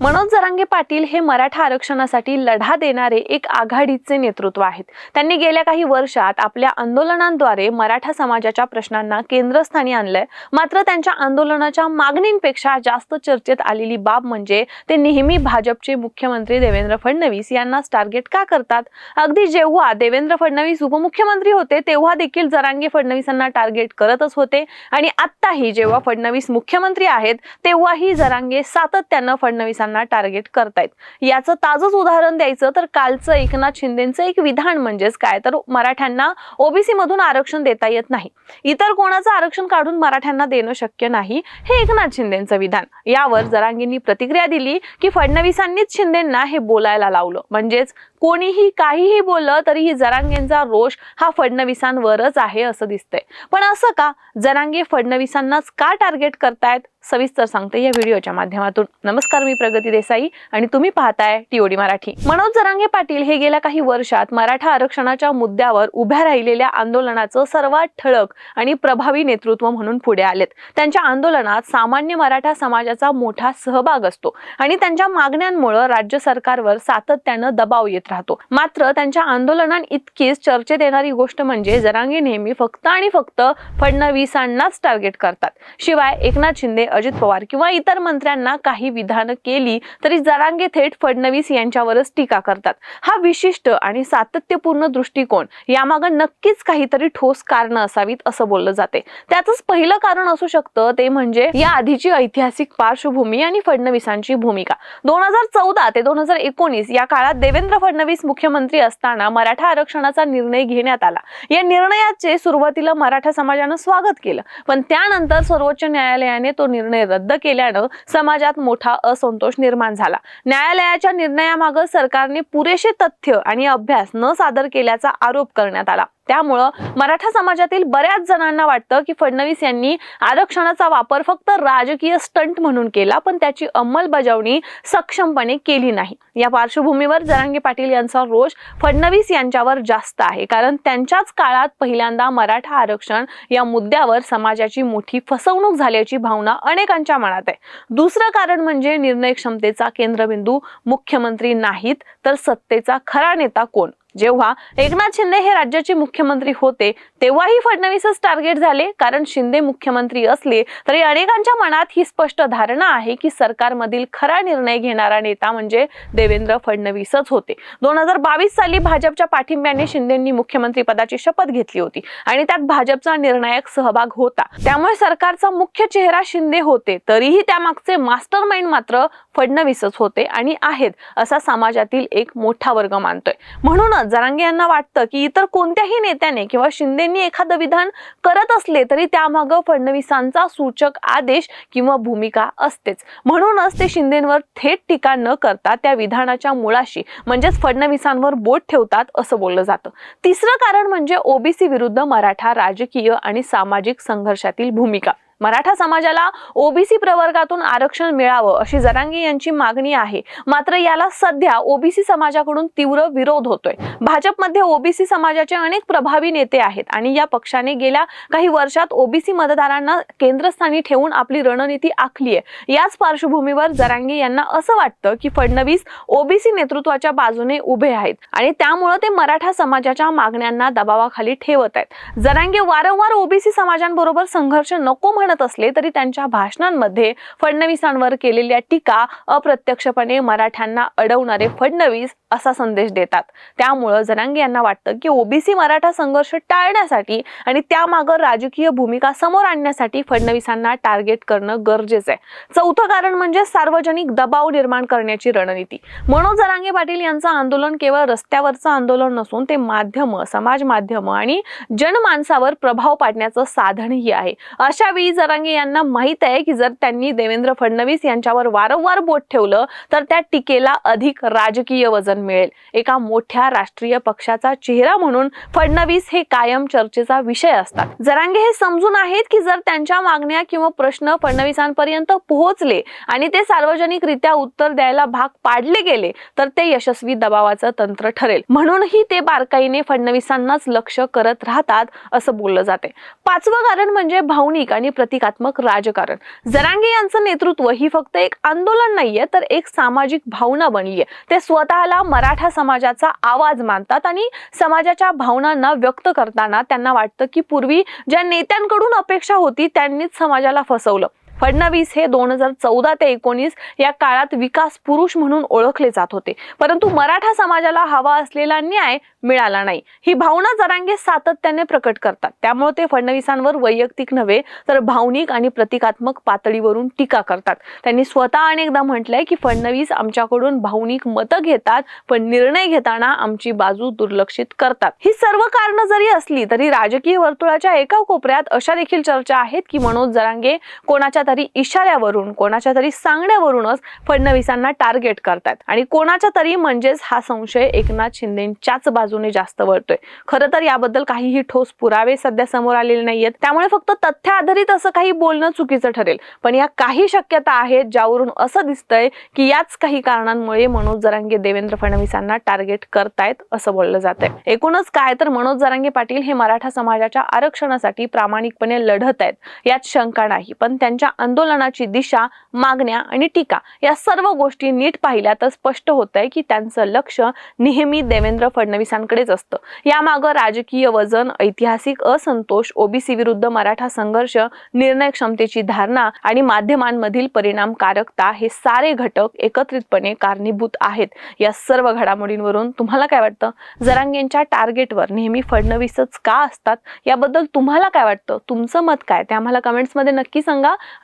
मनोज जरांगे पाटील हे मराठा आरक्षणासाठी लढा देणारे एक आघाडीचे नेतृत्व आहेत. त्यांनी गेल्या काही वर्षात आपल्या आंदोलनांद्वारे मराठा समाजाच्या प्रश्नांना केंद्रस्थानी आणलंय. मात्र त्यांच्या आंदोलनाच्या मागणींपेक्षा जास्त चर्चेत आलेली बाब म्हणजे ते नेहमी भाजपचे मुख्यमंत्री देवेंद्र फडणवीस यांनाच टार्गेट का करतात? अगदी जेव्हा देवेंद्र फडणवीस उपमुख्यमंत्री होते तेव्हा देखील जरांगे फडणवीसांना टार्गेट करतच होते. आणि आत्ताही जेव्हा फडणवीस मुख्यमंत्री आहेत तेव्हाही जरांगे सातत्यानं फडणवीसांना टार्गेट करतायत. याचं ताजंच उदाहरण द्यायचं तर कालचं एकनाथ शिंदेचं एक विधान म्हणजेच काय? तर मराठ्यांना ओबीसी मधून आरक्षण देता येत नाही. इतर कोणाचं आरक्षण काढून मराठ्यांना देणं शक्य नाही हे एकनाथ शिंदेचं विधान. यावर जरांगींनी प्रतिक्रिया दिली की फडणवीसांनीच शिंदेंना हे बोलायला लावलं. म्हणजेच कोणीही काहीही बोललं तरीही जरांगेंचा रोष हा फडणवीसांवरच आहे असं दिसतंय. पण असं का? जरांगे फडणवीसांनाच का टार्गेट करतायत? सविस्तर सांगते या व्हिडिओच्या माध्यमातून. नमस्कार मी प्रगती देसाई आणि तुम्ही पाहताय टीओडी मराठी. मनोज जरांगे पाटील हे गेल्या काही वर्षात मराठा आरक्षणाच्या मुद्द्यावर उभ्या राहिलेल्या आंदोलनाचं सर्वात ठळक आणि प्रभावी नेतृत्व म्हणून पुढे आलेत. त्यांच्या आंदोलनात सामान्य मराठा समाजाचा मोठा सहभाग असतो आणि त्यांच्या मागण्यांमुळे राज्य सरकारवर सातत्यानं दबाव येतो राहतो. मात्र त्यांच्या आंदोलनां इतकीच चर्चेत येणारी गोष्ट म्हणजे जरांगे नेहमी फक्त आणि फक्त फडणवीसांनाच टार्गेट करतात. शिवाय एकनाथ शिंदे अजित पवार किंवा इतर मंत्र्यांना काही विधानं केली तरी जरांगे थेट फडणवीस यांच्यावरच टीका करतात. हा विशिष्ट आणि सातत्यपूर्ण दृष्टिकोन यामागे नक्कीच काहीतरी ठोस कारण असावीत असं बोललं जाते. त्यातच पहिलं कारण असू शकतं ते म्हणजे या आधीची ऐतिहासिक पार्श्वभूमी आणि फडणवीसांची भूमिका. दोन हजार चौदा ते दोन हजार एकोणीस या काळात देवेंद्र फडणवीस मुख्यमंत्री असताना मराठा आरक्षणाचा निर्णय घेण्यात आला. या निर्णयाचे सुरुवातीला मराठा समाजानं स्वागत केलं. पण त्यानंतर सर्वोच्च न्यायालयाने तो निर्णय रद्द केल्यानं समाजात मोठा असंतोष निर्माण झाला. न्यायालयाच्या निर्णयामागं सरकारने पुरेसे तथ्य आणि अभ्यास न सादर केल्याचा आरोप करण्यात आला. त्यामुळं मराठा समाजातील बऱ्याच जणांना वाटतं की फडणवीस यांनी आरक्षणाचा वापर फक्त राजकीय स्टंट म्हणून केला पण त्याची अंमलबजावणी सक्षमपणे केली नाही. या पार्श्वभूमीवर जरांगे पाटील यांचा रोष फडणवीस यांच्यावर जास्त आहे कारण त्यांच्याच काळात पहिल्यांदा मराठा आरक्षण या मुद्द्यावर समाजाची मोठी फसवणूक झाल्याची भावना अनेकांच्या मनात आहे. दुसरं कारण म्हणजे निर्णय क्षमतेचा केंद्रबिंदू मुख्यमंत्री नाहीत तर सत्तेचा खरा नेता कोण? जेव्हा एकनाथ शिंदे हे राज्याचे मुख्यमंत्री होते तेव्हाही फडणवीसच टार्गेट झाले. कारण शिंदे मुख्यमंत्री असले तरी अनेकांच्या मनात ही स्पष्ट धारणा आहे की सरकारमधील खरा निर्णय घेणारा नेता म्हणजे देवेंद्र फडणवीसच होते. दोन हजार बावीस साली भाजपच्या पाठिंब्याने शिंदेंनी मुख्यमंत्री पदाची शपथ घेतली होती आणि त्यात भाजपचा निर्णायक सहभाग होता. त्यामुळे सरकारचा मुख्य चेहरा शिंदे होते तरीही त्यामागचे मास्टर माइंड मात्र फडणवीसच होते आणि आहेत असा समाजातील एक मोठा वर्ग मानतोय. म्हणून म्हणूनच जरांगे यांना वाटतं की इतर कोणत्याही नेत्याने किंवा शिंदेनी एखादं विधान करत असले तरी त्यामागं फडणवीसांचा सूचक आदेश किंवा भूमिका असतेच. म्हणूनच ते शिंदेवर थेट टीका न करता त्या विधानाच्या मुळाशी म्हणजेच फडणवीसांवर बोट ठेवतात असं बोललं जातं. तिसरं कारण म्हणजे ओबीसी विरुद्ध मराठा राजकीय आणि सामाजिक संघर्षातील भूमिका. मराठा समाजाला ओबीसी प्रवर्गातून आरक्षण मिळावं अशी जरांगी यांची मागणी आहे. मात्र याला सध्या ओबीसी समाजाकडून तीव्र विरोध होतोय. भाजपमध्ये ओबीसी समाजाचे अनेक प्रभावी नेते आहेत आणि या पक्षाने गेल्या काही वर्षात ओबीसी मतदारांना केंद्रस्थानी ठेवून आपली रणनीती आखली आहे. याच पार्श्वभूमीवर जरांगे यांना असं वाटतं की फडणवीस ओबीसी नेतृत्वाच्या बाजूने उभे आहेत आणि त्यामुळं ते मराठा समाजाच्या मागण्यांना दबावाखाली ठेवत आहेत. जरांगे वारंवार ओबीसी समाजांबरोबर संघर्ष नको म्हणत असले तरी त्यांच्या भाषणांमध्ये फडणवीसांवर केलेल्या टीका अप्रत्यक्षपणे मराठ्यांना अडवणारे फडणवीस असा संदेश देतात. त्यामुळं जनांगे यांना वाटतं की ओबीसी मराठा संघर्ष टाळण्यासाठी आणि त्यामागं राजकीय भूमिका समोर आणण्यासाठी फडणवीसांना टार्गेट करणं गरजेचं आहे. चौथं कारण म्हणजे सार्वजनिक दबाव निर्माण करण्याची रणनीती. मनोज जरांगे पाटील यांचं आंदोलन केवळ रस्त्यावरचं आंदोलन नसून ते माध्यम समाज माध्यम आणि जनमानसावर प्रभाव पाडण्याचं साधनही आहे. अशा वेळी जरांगे यांना माहीत आहे की जर त्यांनी देवेंद्र फडणवीस यांच्यावर वारंवार बोट ठेवलं तर त्या टीकेला अधिक राजकीय वजन मिळेल. एका मोठ्या राष्ट्रीय पक्षाचा चेहरा म्हणून फडणवीस हे कायम चर्चेचा विषय असतात. जरांगे हे समजून आहेत की जर त्यांच्या मागण्या किंवा प्रश्न फडणवीसांपर्यंत पोहोचले आणि ते सार्वजनिकरित्या उत्तर द्यायला भाग पाडले गेले तर ते यशस्वी दबावाचं तंत्र ठरेल. म्हणूनही ते बारकाईने फडणवीसांनाच लक्ष करत राहतात असं बोललं जाते पाचवं कारण म्हणजे भावनिक आणि प्रतिकात्मक राजकारण. जरांगे यांचं नेतृत्व ही फक्त एक आंदोलन नाहीये तर एक सामाजिक भावना बनलीये. ते स्वतःला मराठा समाजाचा आवाज मानतात आणि समाजाच्या भावनांना व्यक्त करताना त्यांना वाटतं की पूर्वी ज्या नेत्यांकडून अपेक्षा होती त्यांनीच समाजाला फसवलं. फडणवीस हे दोन हजार चौदा ते एकोणीस या काळात विकास पुरुष म्हणून ओळखले जात होते. परंतु मराठा समाजाला हवा असलेला न्याय मिळाला नाही. ही भावना जरांगे सातत्याने प्रकट करतात. त्यामुळे ते फडणवीसांवर वैयक्तिक नव्हे तर भावनिक आणि प्रतिकात्मक पातळीवरून टीका करतात. त्यांनी स्वतः अनेकदा म्हटलंय की फडणवीस आमच्याकडून भावनिक मतं घेतात पण निर्णय घेताना आमची बाजू दुर्लक्षित करतात. ही सर्व कारणं जरी असली तरी राजकीय वर्तुळाच्या एका कोपऱ्यात अशा देखील चर्चा आहेत की मनोज जरांगे कोणाच्या तरी इशाऱ्यावरून कोणाच्या तरी सांगण्यावरूनच फडणवीसांना टार्गेट करतात आणि कोणाच्या तरी म्हणजेच हा संशय एकनाथ शिंदेच्याच बाजूने जास्त वळतोय. खरं तर याबद्दल काहीही ठोस पुरावे सध्या समोर आलेले नाहीयेत. त्यामुळे फक्त तथ्य आधारित असं काही बोलणं चुकीचं ठरेल. पण या काही शक्यता आहेत ज्यावरून असं दिसतंय की याच काही कारणांमुळे मनोज जरांगे देवेंद्र फडणवीसांना टार्गेट करतायत असं बोललं जात आहे एकूणच काय तर मनोज जरांगे पाटील हे मराठा समाजाच्या आरक्षणासाठी प्रामाणिकपणे लढत आहेत यात शंका नाही. पण त्यांच्या आंदोलनाची दिशा मागण्या आणि टीका या सर्व गोष्टी नीट पाहिल्या तर स्पष्ट होत आहे की त्यांचं लक्ष नेहमी देवेंद्र फडणवीसांकडेच असतं. यामागं राजकीय वजन ऐतिहासिक असंतोष ओबीसी विरुद्ध मराठा संघर्ष निर्णय क्षमतेची धारणा आणि माध्यमांमधील परिणामकारकता हे सारे घटक एकत्रितपणे कारणीभूत आहेत. या सर्व घडामोडींवरून तुम्हाला काय वाटतं? जरांगेंच्या टार्गेटवर नेहमी फडणवीसच का असतात? याबद्दल तुम्हाला काय वाटतं? तुमचं मत काय? ते आम्हाला कमेंट्समध्ये नक्की सांगा